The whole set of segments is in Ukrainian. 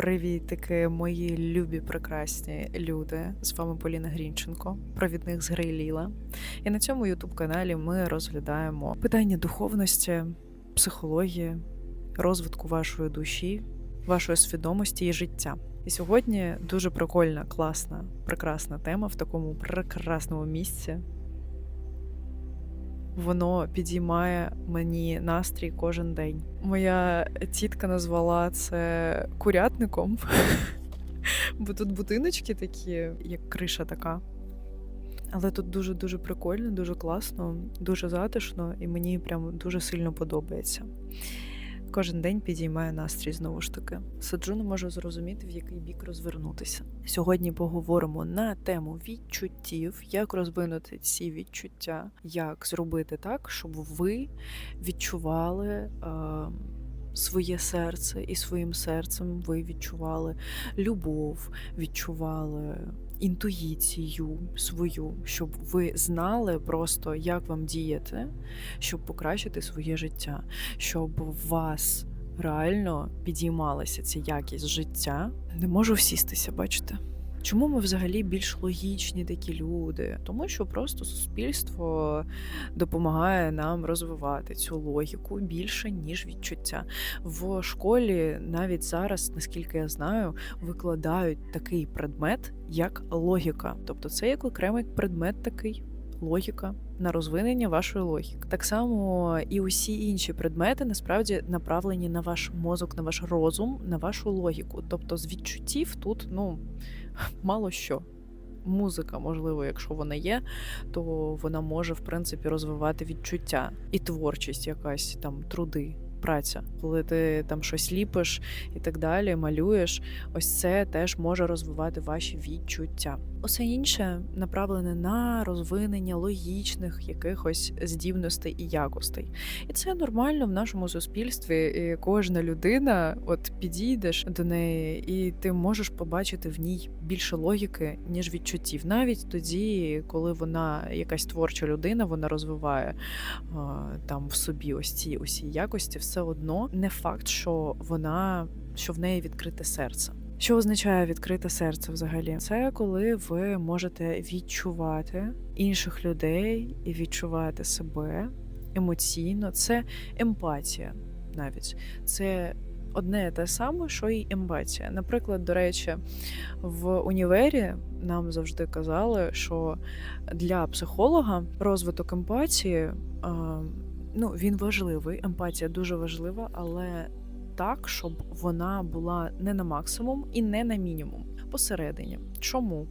Привітики, мої любі прекрасні люди. З вами Поліна Грінченко, провідник з гри Ліла. І на цьому ютуб каналі ми розглядаємо питання духовності, психології, розвитку вашої душі, вашої свідомості і життя. І сьогодні дуже прикольна, класна, прекрасна тема в такому прекрасному місці. Воно підіймає мені настрій кожен день. Моя тітка назвала це курятником, бо тут будиночки такі, як криша така. Але тут дуже-дуже прикольно, дуже класно, дуже затишно, і мені прям дуже сильно подобається. Кожен день підіймає настрій знову ж таки. Сиджу, не можу зрозуміти, в який бік розвернутися. Сьогодні поговоримо на тему відчуттів, як розвинути ці відчуття, як зробити так, щоб ви відчували. Е- Своє серце і своїм серцем ви відчували любов, відчували інтуїцію свою, щоб ви знали просто, як вам діяти, щоб покращити своє життя, щоб у вас реально підіймалася ця якість життя. Не можу всістися, бачите? Чому ми взагалі більш логічні такі люди? Тому що просто суспільство допомагає нам розвивати цю логіку більше, ніж відчуття. В школі навіть зараз, наскільки я знаю, викладають такий предмет, як логіка. Тобто це як окремий предмет такий. Логіка на розвинення вашої логіки. Так само і усі інші предмети насправді направлені на ваш мозок, на ваш розум, на вашу логіку. Тобто з відчуттів тут ну мало що. Музика, можливо, якщо вона є, то вона може в принципі розвивати відчуття і творчість, якась там труди, праця. Коли ти там щось ліпиш і так далі, малюєш, ось це теж може розвивати ваші відчуття. Усе інше направлене на розвинення логічних якихось здібностей і якостей. І це нормально в нашому суспільстві. І кожна людина, от підійдеш до неї, і ти можеш побачити в ній більше логіки, ніж відчуттів. Навіть тоді, коли вона якась творча людина, вона розвиває там в собі ось ці усі якості, все одно не факт, що вона що в неї відкрите серце. Що означає відкрите серце взагалі? Це коли ви можете відчувати інших людей і відчувати себе емоційно. Це емпатія навіть. Це одне те саме, що і емпатія. Наприклад, до речі, в універі нам завжди казали, що для психолога розвиток емпатії ну, він важливий. Емпатія дуже важлива, але так, щоб вона була не на максимум і не на мінімум посередині. Чому?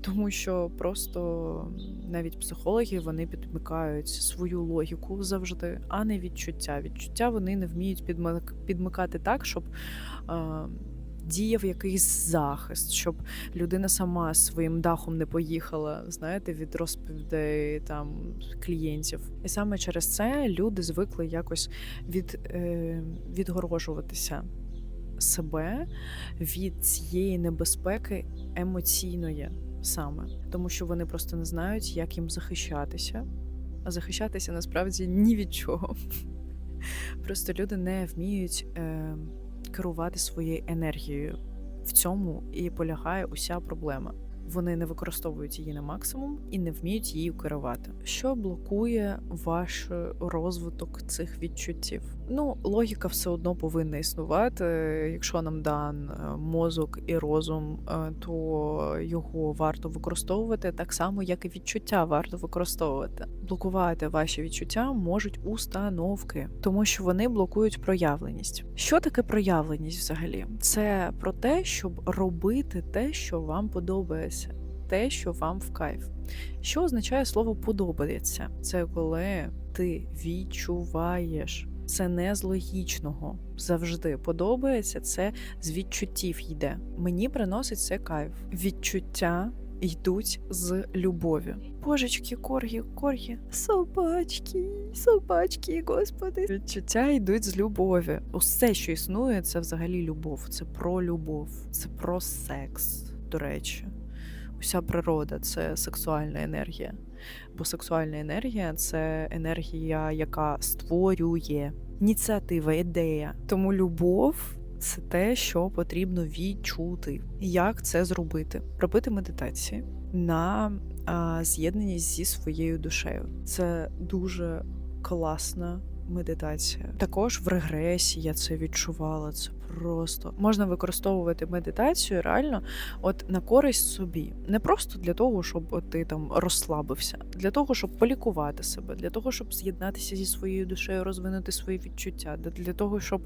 Тому що просто навіть психологи вони підмикають свою логіку завжди, а не відчуття. Відчуття вони не вміють підмикати так, щоб е, діяв якийсь захист, щоб людина сама своїм дахом не поїхала, знаєте, від розповідей там клієнтів. І саме через це люди звикли якось від, е, відгорожуватися себе від цієї небезпеки емоційної саме, тому що вони просто не знають, як їм захищатися, а захищатися насправді ні від чого. Просто люди не вміють е, керувати своєю енергією. В цьому і полягає уся проблема. Вони не використовують її на максимум і не вміють її керувати. Що блокує ваш розвиток цих відчуттів? Ну, логіка все одно повинна існувати. Якщо нам дан е, мозок і розум, е, то його варто використовувати так само, як і відчуття варто використовувати. Блокувати ваші відчуття можуть установки, тому що вони блокують проявленість. Що таке проявленість взагалі? Це про те, щоб робити те, що вам подобається. Те, що вам в кайф. Що означає слово подобається? Це коли ти відчуваєш. Це не з логічного завжди подобається. Це з відчуттів йде. Мені приносить це кайф. Відчуття йдуть з любові. Божечки, коргі, коргі, собачки, собачки, господи. Відчуття йдуть з любові. Усе, що існує, це взагалі любов. Це про любов, це про секс, до речі. Уся природа це сексуальна енергія. Бо сексуальна енергія це енергія, яка створює ініціатива, ідея. Тому любов це те, що потрібно відчути. Як це зробити? Робити медитації на з'єднанні зі своєю душею. Це дуже класна медитація. Також в регресі я це відчувала. Це просто можна використовувати медитацію реально от на користь собі. Не просто для того, щоб от ти там розслабився, для того, щоб полікувати себе, для того, щоб з'єднатися зі своєю душею, розвинути свої відчуття, для- того, щоб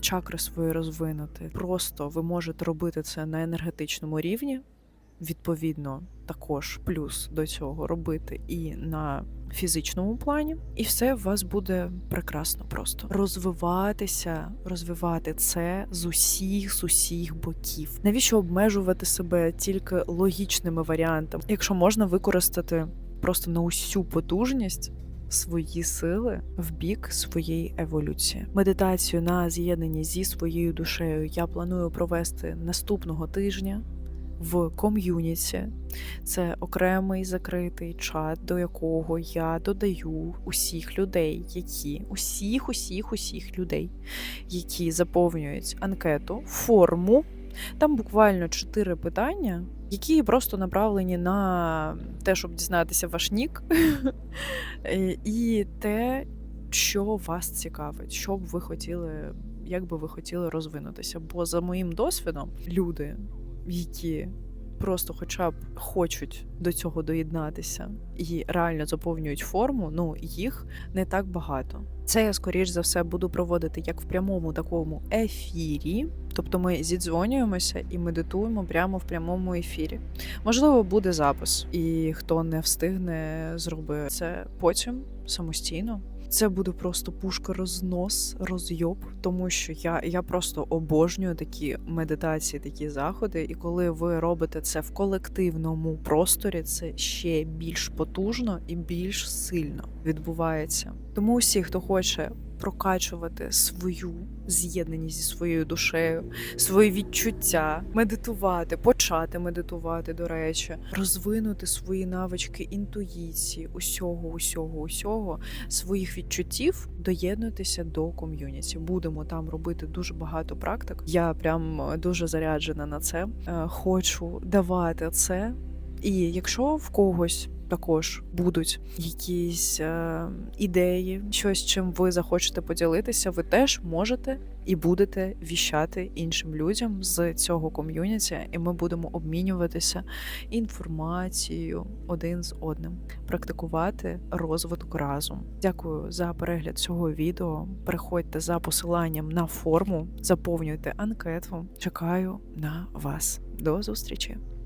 чакри свої розвинути. Просто ви можете робити це на енергетичному рівні. Відповідно, також плюс до цього робити і на фізичному плані, і все у вас буде прекрасно просто розвиватися, розвивати це з усіх з усіх боків. Навіщо обмежувати себе тільки логічними варіантами, якщо можна використати просто на усю потужність свої сили в бік своєї еволюції. Медитацію на з'єднанні зі своєю душею я планую провести наступного тижня в ком'юніті. Це окремий закритий чат, до якого я додаю усіх людей, які усіх, усіх, усіх людей, які заповнюють анкету, форму. Там буквально чотири питання, які просто направлені на те, щоб дізнатися ваш нік, і те, що вас цікавить, що б ви хотіли, як би ви хотіли розвинутися. Бо за моїм досвідом, люди, які просто хоча б хочуть до цього доєднатися і реально заповнюють форму, ну їх не так багато. Це я скоріш за все буду проводити як в прямому такому ефірі. Тобто ми зідзвонюємося і медитуємо прямо в прямому ефірі. Можливо, буде запис, і хто не встигне, зробить це потім самостійно. Це буде просто пушка рознос, розйоб, тому що я, я просто обожнюю такі медитації, такі заходи. І коли ви робите це в колективному просторі, це ще більш потужно і більш сильно відбувається. Тому усі, хто хоче прокачувати свою з'єднаність зі своєю душею, свої відчуття, медитувати, почати медитувати, до речі, розвинути свої навички інтуїції, усього, усього, усього, своїх відчуттів, доєднуйтеся до ком'юніті. Будемо там робити дуже багато практик. Я прям дуже заряджена на це. Е, Хочу давати це. І якщо в когось також будуть якісь е, ідеї, щось чим ви захочете поділитися, ви теж можете і будете віщати іншим людям з цього ком'юніті, і ми будемо обмінюватися інформацією один з одним, практикувати розвиток разом. Дякую за перегляд цього відео. Переходьте за посиланням на форму, заповнюйте анкету. Чекаю на вас. До зустрічі!